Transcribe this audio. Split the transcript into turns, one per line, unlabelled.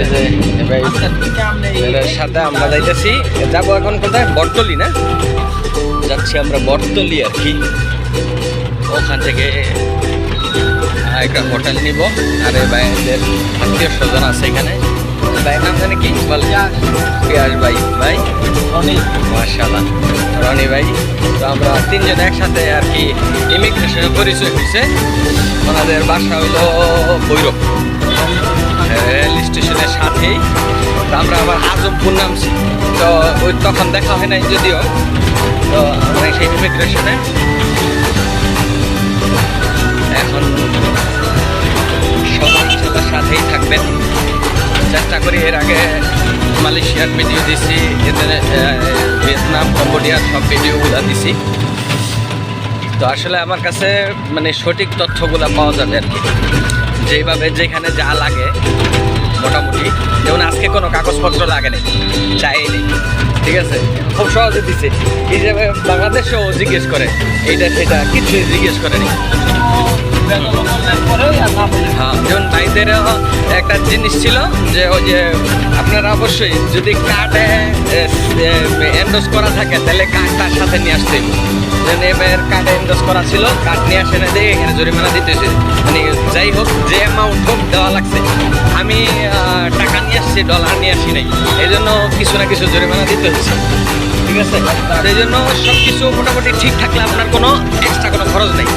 এই সাথে আমরা যাইতেছি। যাব এখন কোথায়? বটতলি না? যাচ্ছি আমরা বটতলি আর কি। ওখান থেকে একটা হোটেল নিব। আর এই ভাইদের আত্মীয় স্বজন আছে এখানে। ভাইয়ের নাম জানে কি? বল। পিয়াস ভাই। ভাই? মার্শাল্লাহ রনি ভাই। তো আমরা তিনজন একসাথে আর কি ইমিগ্রেশনে পরিচয় হয়েছে ওনাদের বাসা হইল ভৈরব। রেল তো আমরা আবার আজমপুর নামছি। তো ওই তখন দেখা হয় নাই যদিও। তো আমরা সেই ইমিগ্রেশনে এখন ইনশাল্লাহ সাথেই থাকবেন। চেষ্টা করি এর আগে মালয়েশিয়ার ভিডিও দিছি এদের ভিয়েতনাম কম্বোডিয়ার সব ভিডিওগুলো দিছি। তো আসলে আমার কাছে মানে সঠিক তথ্যগুলো পাওয়া যাবে আর কি। যেভাবে যেখানে যা লাগে। মোটামুটি। যেমন আজকে কোনো কাগজপত্র লাগে নেই চাইনি ঠিক আছে? খুব সহজে দিছে। হিসেবে বাংলাদেশেও জিজ্ঞেস করে এইটা সেটা কিছু জিজ্ঞেস করেনি হ্যাঁ যেমন ভাইদের একটা জিনিস ছিল যে ওই যে আপনারা অবশ্যই যদি কার্ডে এন্ডোজ করা থাকে, তাহলে কার্ডটার সাথে নিয়ে আসতে। যেমন এবার কার্ডে এন্ডোজ করা ছিল, কার্ড নিয়ে আসে না দিয়ে এখানে জরিমানা দিতেছে। মানে যাই হোক, যে অ্যামাউন্ট হোক, দেওয়া লাগছে। আমি টাকা নিয়ে আসছি ডলার নিয়ে আসি নাই। এই জন্য কিছু না কিছু জরিমানা দিতে হচ্ছে ঠিক আছে? সেই জন্য সব কিছু মোটামুটি ঠিক থাকলে আপনার কোনো এক্সট্রা কোনো খরচ নেই।